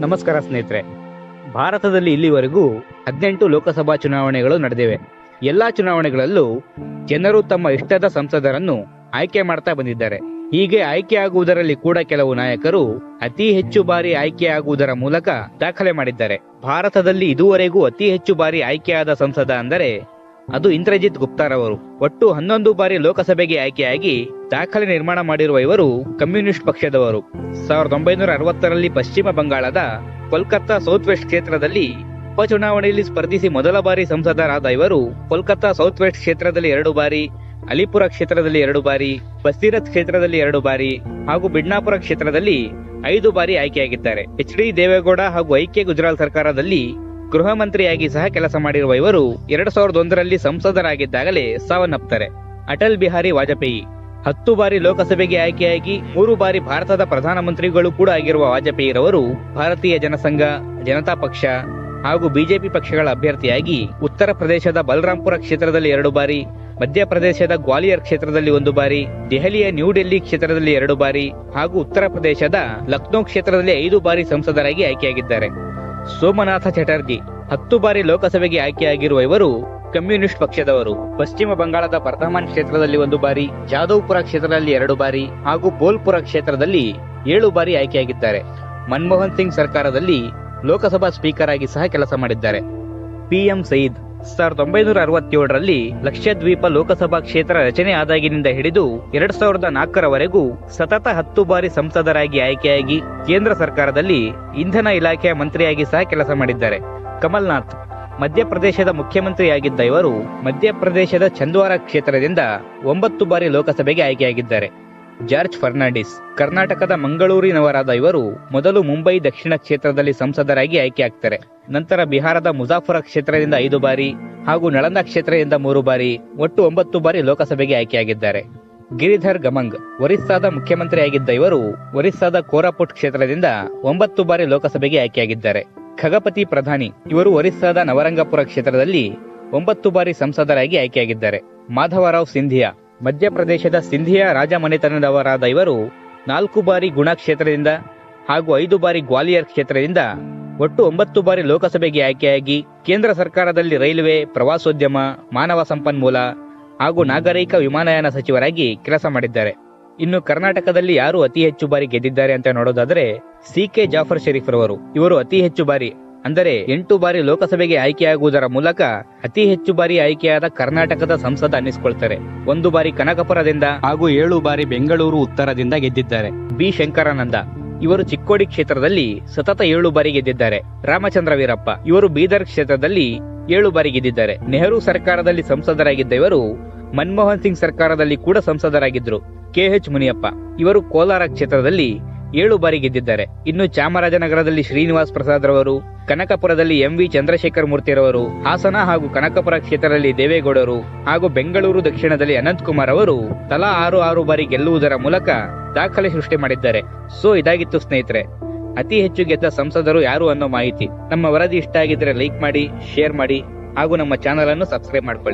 ನಮಸ್ಕಾರ ಸ್ನೇಹಿತರೆ. ಭಾರತದಲ್ಲಿ ಇಲ್ಲಿವರೆಗೂ ಹದಿನೆಂಟು ಲೋಕಸಭಾ ಚುನಾವಣೆಗಳು ನಡೆದಿವೆ. ಎಲ್ಲಾ ಚುನಾವಣೆಗಳಲ್ಲೂ ಜನರು ತಮ್ಮ ಇಷ್ಟದ ಸಂಸದರನ್ನು ಆಯ್ಕೆ ಮಾಡ್ತಾ ಬಂದಿದ್ದಾರೆ. ಹೀಗೆ ಆಯ್ಕೆ ಆಗುವುದರಲ್ಲಿ ಕೂಡ ಕೆಲವು ನಾಯಕರು ಅತಿ ಹೆಚ್ಚು ಬಾರಿ ಆಯ್ಕೆಯಾಗುವುದರ ಮೂಲಕ ದಾಖಲೆ ಮಾಡಿದ್ದಾರೆ. ಭಾರತದಲ್ಲಿ ಇದುವರೆಗೂ ಅತಿ ಹೆಚ್ಚು ಬಾರಿ ಆಯ್ಕೆಯಾದ ಸಂಸದ ಅಂದರೆ ಅದು ಇಂದ್ರಜಿತ್ ಗುಪ್ತಾರವರು. ಒಟ್ಟು ಹನ್ನೊಂದು ಬಾರಿ ಲೋಕಸಭೆಗೆ ಆಯ್ಕೆಯಾಗಿ ದಾಖಲೆ ನಿರ್ಮಾಣ ಮಾಡಿರುವ ಇವರು ಕಮ್ಯುನಿಸ್ಟ್ ಪಕ್ಷದವರು. ಸಾವಿರದ ಒಂಬೈನೂರ ಅರವತ್ತರಲ್ಲಿ ಪಶ್ಚಿಮ ಬಂಗಾಳದ ಕೋಲ್ಕತ್ತಾ ಸೌತ್ ವೆಸ್ಟ್ ಕ್ಷೇತ್ರದಲ್ಲಿ ಉಪಚುನಾವಣೆಯಲ್ಲಿ ಸ್ಪರ್ಧಿಸಿ ಮೊದಲ ಬಾರಿ ಸಂಸದರಾದ ಇವರು ಕೋಲ್ಕತ್ತಾ ಸೌತ್ ವೆಸ್ಟ್ ಕ್ಷೇತ್ರದಲ್ಲಿ ಎರಡು ಬಾರಿ, ಅಲಿಪುರ ಕ್ಷೇತ್ರದಲ್ಲಿ ಎರಡು ಬಾರಿ ಬಸೀರತ್ ಕ್ಷೇತ್ರದಲ್ಲಿ ಎರಡು ಬಾರಿ ಹಾಗೂ ಬಿಡ್ನಾಪುರ ಕ್ಷೇತ್ರದಲ್ಲಿ ಐದು ಬಾರಿ ಆಯ್ಕೆಯಾಗಿದ್ದಾರೆ. ಎಚ್ ಡಿ ದೇವೇಗೌಡ ಹಾಗೂ ಐಕ್ಯ ಗುಜರಾತ್ ಸರ್ಕಾರದಲ್ಲಿ ಗೃಹ ಮಂತ್ರಿಯಾಗಿ ಸಹ ಕೆಲಸ ಮಾಡಿರುವ ಇವರು ಎರಡ್ ಸಾವಿರದ ಒಂದರಲ್ಲಿ ಸಂಸದರಾಗಿದ್ದಾಗಲೇ ಸಾವನ್ನಪ್ತಾರೆ. ಅಟಲ್ ಬಿಹಾರಿ ವಾಜಪೇಯಿ ಹತ್ತು ಬಾರಿ ಲೋಕಸಭೆಗೆ ಆಯ್ಕೆಯಾಗಿ, ಮೂರು ಬಾರಿ ಭಾರತದ ಪ್ರಧಾನಮಂತ್ರಿಗಳು ಕೂಡ ಆಗಿರುವ ವಾಜಪೇಯಿರವರು ಭಾರತೀಯ ಜನಸಂಘ, ಜನತಾ ಪಕ್ಷ ಹಾಗೂ ಬಿಜೆಪಿ ಪಕ್ಷಗಳ ಅಭ್ಯರ್ಥಿಯಾಗಿ ಉತ್ತರ ಪ್ರದೇಶದ ಬಲರಾಂಪುರ ಕ್ಷೇತ್ರದಲ್ಲಿ ಎರಡು ಬಾರಿ, ಮಧ್ಯಪ್ರದೇಶದ ಗ್ವಾಲಿಯರ್ ಕ್ಷೇತ್ರದಲ್ಲಿ ಒಂದು ಬಾರಿ, ದೆಹಲಿಯ ನ್ಯೂ ಡೆಲ್ಲಿ ಕ್ಷೇತ್ರದಲ್ಲಿ ಎರಡು ಬಾರಿ ಹಾಗೂ ಉತ್ತರ ಪ್ರದೇಶದ ಲಕ್ನೋ ಕ್ಷೇತ್ರದಲ್ಲಿ ಐದು ಬಾರಿ ಸಂಸದರಾಗಿ ಆಯ್ಕೆಯಾಗಿದ್ದಾರೆ. ಸೋಮನಾಥ ಚಟರ್ಜಿ ಹತ್ತು ಬಾರಿ ಲೋಕಸಭೆಗೆ ಆಯ್ಕೆಯಾಗಿರುವ ಇವರು ಕಮ್ಯುನಿಸ್ಟ್ ಪಕ್ಷದವರು. ಪಶ್ಚಿಮ ಬಂಗಾಳದ ಬರ್ಧಮಾನ್ ಕ್ಷೇತ್ರದಲ್ಲಿ ಒಂದು ಬಾರಿ ಜಾದವ್ಪುರ ಕ್ಷೇತ್ರದಲ್ಲಿ ಎರಡು ಬಾರಿ ಹಾಗೂ ಬೋಲ್ಪುರ ಕ್ಷೇತ್ರದಲ್ಲಿ ಏಳು ಬಾರಿ ಆಯ್ಕೆಯಾಗಿದ್ದಾರೆ. ಮನಮೋಹನ್ ಸಿಂಗ್ ಸರ್ಕಾರದಲ್ಲಿ ಲೋಕಸಭಾ ಸ್ಪೀಕರ್ ಆಗಿ ಸಹ ಕೆಲಸ ಮಾಡಿದ್ದಾರೆ. ಪಿಎಂ ಸಯೀದ್ ಸಾವಿರದ ಒಂಬೈನೂರ ಅರವತ್ತೇಳರಲ್ಲಿ ಲಕ್ಷದ್ವೀಪ ಲೋಕಸಭಾ ಕ್ಷೇತ್ರ ರಚನೆ ಆದಾಗಿನಿಂದ ಹಿಡಿದು ಎರಡ್ ಸಾವಿರದ ನಾಲ್ಕರವರೆಗೂ ಸತತ ಹತ್ತು ಬಾರಿ ಸಂಸದರಾಗಿ ಆಯ್ಕೆಯಾಗಿ ಕೇಂದ್ರ ಸರ್ಕಾರದಲ್ಲಿ ಇಂಧನ ಇಲಾಖೆಯ ಮಂತ್ರಿಯಾಗಿ ಸಹ ಕೆಲಸ ಮಾಡಿದ್ದಾರೆ. ಕಮಲ್ನಾಥ್, ಮಧ್ಯಪ್ರದೇಶದ ಮುಖ್ಯಮಂತ್ರಿಯಾಗಿದ್ದ ಇವರು ಮಧ್ಯಪ್ರದೇಶದ ಚಂದ್ವಾರ ಕ್ಷೇತ್ರದಿಂದ ಒಂಬತ್ತು ಬಾರಿ ಲೋಕಸಭೆಗೆ ಆಯ್ಕೆಯಾಗಿದ್ದಾರೆ. ಜಾರ್ಜ್ ಫರ್ನಾಂಡಿಸ್. ಕರ್ನಾಟಕದ ಮಂಗಳೂರಿನವರಾದ ಇವರು ಮೊದಲು ಮುಂಬೈ ದಕ್ಷಿಣ ಕ್ಷೇತ್ರದಲ್ಲಿ ಸಂಸದರಾಗಿ ಆಯ್ಕೆಯಾಗ್ತಾರೆ ನಂತರ ಬಿಹಾರದ ಮುಜಾಫರ ಕ್ಷೇತ್ರದಿಂದ ಐದು ಬಾರಿ ಹಾಗೂ ನಳಂದ ಕ್ಷೇತ್ರದಿಂದ ಮೂರು ಬಾರಿ, ಒಟ್ಟು ಒಂಬತ್ತು ಬಾರಿ ಲೋಕಸಭೆಗೆ ಆಯ್ಕೆಯಾಗಿದ್ದಾರೆ ಗಿರಿಧರ್ ಗಮಂಗ್, ಒರಿಸ್ಸಾದ ಮುಖ್ಯಮಂತ್ರಿಯಾಗಿದ್ದ ಇವರು ಒರಿಸ್ಸಾದ ಕೋರಾಪುಟ್ ಕ್ಷೇತ್ರದಿಂದ ಒಂಬತ್ತು ಬಾರಿ ಲೋಕಸಭೆಗೆ ಆಯ್ಕೆಯಾಗಿದ್ದಾರೆ ಖಗಪತಿ ಪ್ರಧಾನಿ, ಇವರು ಒರಿಸ್ಸಾದ ನವರಂಗಪುರ ಕ್ಷೇತ್ರದಲ್ಲಿ ಒಂಬತ್ತು ಬಾರಿ ಸಂಸದರಾಗಿ ಆಯ್ಕೆಯಾಗಿದ್ದಾರೆ ಮಾಧವರಾವ್ ಸಿಂಧಿಯಾ ಮಧ್ಯಪ್ರದೇಶದ ಸಿಂಧಿಯಾ ರಾಜಮನೆತನದವರಾದ ಇವರು ನಾಲ್ಕು ಬಾರಿ ಗುಣಾ ಕ್ಷೇತ್ರದಿಂದ ಹಾಗೂ ಐದು ಬಾರಿ ಗ್ವಾಲಿಯರ್ ಕ್ಷೇತ್ರದಿಂದ ಒಟ್ಟು ಒಂಬತ್ತು ಬಾರಿ ಲೋಕಸಭೆಗೆ ಆಯ್ಕೆಯಾಗಿ ಕೇಂದ್ರ ಸರ್ಕಾರದಲ್ಲಿ ರೈಲ್ವೆ, ಪ್ರವಾಸೋದ್ಯಮ, ಮಾನವ ಸಂಪನ್ಮೂಲ ಹಾಗೂ ನಾಗರಿಕ ವಿಮಾನಯಾನ ಸಚಿವರಾಗಿ ಕೆಲಸ ಮಾಡಿದ್ದಾರೆ. ಇನ್ನು ಕರ್ನಾಟಕದಲ್ಲಿ ಯಾರು ಅತಿ ಹೆಚ್ಚು ಬಾರಿ ಗೆದ್ದಿದ್ದಾರೆ ಅಂತ ನೋಡೋದಾದ್ರೆ ಸಿ ಕೆ ಜಾಫರ್ ಶರೀಫ್ ರವರು. ಇವರು ಅತಿ ಹೆಚ್ಚು ಬಾರಿ ಅಂದರೆ ಎಂಟು ಬಾರಿ ಲೋಕಸಭೆಗೆ ಆಯ್ಕೆಯಾಗುವುದರ ಮೂಲಕ ಅತಿ ಹೆಚ್ಚು ಬಾರಿ ಆಯ್ಕೆಯಾದ ಕರ್ನಾಟಕದ ಸಂಸದ ಅನ್ನಿಸ್ಕೊಳ್ತಾರೆ. ಒಂದು ಬಾರಿ ಕನಕಪುರದಿಂದ ಹಾಗೂ ಏಳು ಬಾರಿ ಬೆಂಗಳೂರು ಉತ್ತರದಿಂದ ಗೆದ್ದಿದ್ದಾರೆ. ಬಿ. ಶಂಕರಾನಂದ. ಇವರು ಚಿಕ್ಕೋಡಿ ಕ್ಷೇತ್ರದಲ್ಲಿ ಸತತ ಏಳು ಬಾರಿ ಗೆದ್ದಿದ್ದಾರೆ. ರಾಮಚಂದ್ರ ವೀರಪ್ಪ. ಇವರು ಬೀದರ್ ಕ್ಷೇತ್ರದಲ್ಲಿ ಏಳು ಬಾರಿ ಗೆದ್ದಿದ್ದಾರೆ. ನೆಹರು ಸರ್ಕಾರದಲ್ಲಿ ಸಂಸದರಾಗಿದ್ದ ಇವರು ಮನಮೋಹನ್ ಸಿಂಗ್ ಸರ್ಕಾರದಲ್ಲಿ ಕೂಡ ಸಂಸದರಾಗಿದ್ರು ಕೆಎಚ್ ಮುನಿಯಪ್ಪ. ಇವರು ಕೋಲಾರ ಕ್ಷೇತ್ರದಲ್ಲಿ ಏಳು ಬಾರಿ ಗೆದ್ದಿದ್ದಾರೆ. ಇನ್ನು ಚಾಮರಾಜನಗರದಲ್ಲಿ ಶ್ರೀನಿವಾಸ್ ಪ್ರಸಾದ್ ರವರು ಕನಕಪುರದಲ್ಲಿ ಎಂ ವಿ ಚಂದ್ರಶೇಖರ್ ಮೂರ್ತಿರವರು, ಹಾಸನ ಹಾಗೂ ಕನಕಪುರ ಕ್ಷೇತ್ರದಲ್ಲಿ ದೇವೇಗೌಡರು ಹಾಗೂ ಬೆಂಗಳೂರು ದಕ್ಷಿಣದಲ್ಲಿ ಅನಂತಕುಮಾರ್ ಅವರು ತಲಾ ಆರು ಆರು ಬಾರಿ ಗೆಲ್ಲುವುದರ ಮೂಲಕ ದಾಖಲೆ ಸೃಷ್ಟಿ ಮಾಡಿದ್ದಾರೆ. ಸೊ ಇದಾಗಿತ್ತು ಸ್ನೇಹಿತರೆ. ಅತಿ ಹೆಚ್ಚು ಗೆದ್ದ ಸಂಸದರು ಯಾರು ಅನ್ನೋ ಮಾಹಿತಿ. ನಮ್ಮ ವರದಿ ಇಷ್ಟ ಆಗಿದ್ರೆ ಲೈಕ್ ಮಾಡಿ ಶೇರ್ ಮಾಡಿ ಹಾಗೂ ನಮ್ಮ ಚಾನಲ್ ಅನ್ನು ಸಬ್ಸ್ಕ್ರೈಬ್ ಮಾಡ್ಕೊಳ್ಳಿ.